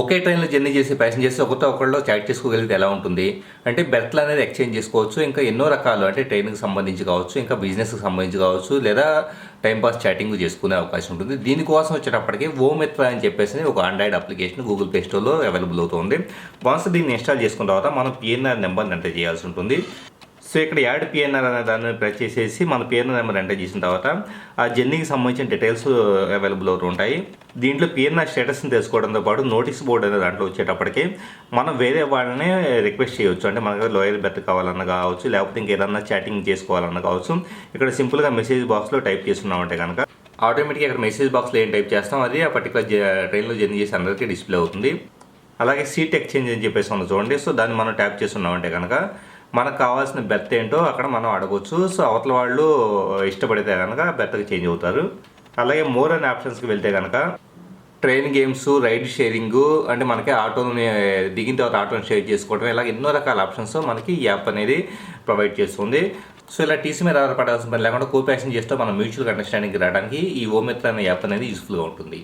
ఒకే ట్రైన్లో జర్నీ చేసే ప్యాసింజర్స్ ఒకరితో ఒకరిలో చాట్ చేసుకోగలిగితే ఎలా ఉంటుంది? అంటే బెర్త్లు అనేది ఎక్స్చేంజ్ చేసుకోవచ్చు ఇంకా ఎన్నో రకాలు అంటే ట్రైన్కి సంబంధించి కావచ్చు ఇంకా బిజినెస్కి సంబంధించి కావచ్చు లేదా టైంపాస్ చాటింగ్ చేసుకునే అవకాశం ఉంటుంది. దీనికోసం వచ్చేటప్పటికి ఓమెత్ర అని చెప్పేసి ఒక ఆండ్రాయిడ్ అప్లికేషన్ గూగుల్ ప్లే స్టోర్లో అవైలబుల్ అవుతుంది. వన్స్ దీన్ని ఇన్స్టాల్ చేసుకున్న తర్వాత మనం పిఎన్ఆర్ నెంబర్ని ఎంటర్ చేయాల్సి ఉంటుంది. సో ఇక్కడ యాడ్ పిఎన్ఆర్ అనే దాన్ని ప్రెస్ చేసేసి మన పిఎన్ఆర్ నెంబర్ ఎంటర్ చేసిన తర్వాత ఆ జర్నీకి సంబంధించిన డీటెయిల్స్ అవైలబుల్ అవుతూ ఉంటాయి. దీంట్లో పిఎన్ఆర్ స్టేటస్ని తెలుసుకోవడంతో పాటు నోటీస్ బోర్డు అనే దాంట్లో వచ్చేటప్పటికి మనం వేరే వాళ్ళని రిక్వెస్ట్ చేయొచ్చు. అంటే మనకు లాయర్ బెర్త్ కావాలన్నా కావచ్చు లేకపోతే ఇంకేదన్నా చాటింగ్ చేసుకోవాలన్నా కావచ్చు. ఇక్కడ సింపుల్గా మెసేజ్ బాక్స్లో టైప్ చేస్తున్నామంటే కనుక ఆటోమేటిక్గా ఇక్కడ మెసేజ్ బాక్స్లో ఏం టైప్ చేస్తాం? అది ఆ పర్టికులర్ ట్రైన్లో జర్నీ చేసి అందరికీ డిస్ప్లే అవుతుంది. అలాగే సీట్ ఎక్స్చేంజ్ అని చెప్పేసి ఉంది చూడండి. సో దాన్ని మనం ట్యాప్ చేస్తున్నామంటే కనుక మనకు కావాల్సిన బెర్త్ ఏంటో అక్కడ మనం అడగవచ్చు సో అవతల వాళ్ళు ఇష్టపడితే కనుక బెర్త్కి చేంజ్ అవుతారు. అలాగే మోర్ అండ్ ఆప్షన్స్కి వెళ్తే కనుక ట్రైన్ గేమ్స్ రైడ్ షేరింగ్ అంటే మనకి ఆటోని దిగిన తర్వాత ఆటోని షేర్ చేసుకోవడం ఇలా ఎన్నో రకాల ఆప్షన్స్ మనకి ఈ యాప్ అనేది ప్రొవైడ్ చేస్తుంది. సో ఇలా టీసీ మీద ఆధారపడాల్సిన పని లేకుండా కో చేస్తే మనం మ్యూచువల్ అండర్స్టాండింగ్కి రావడానికి ఈ ఓమిత్ర అనే యాప్ అనేది యూస్ఫుల్గా ఉంటుంది.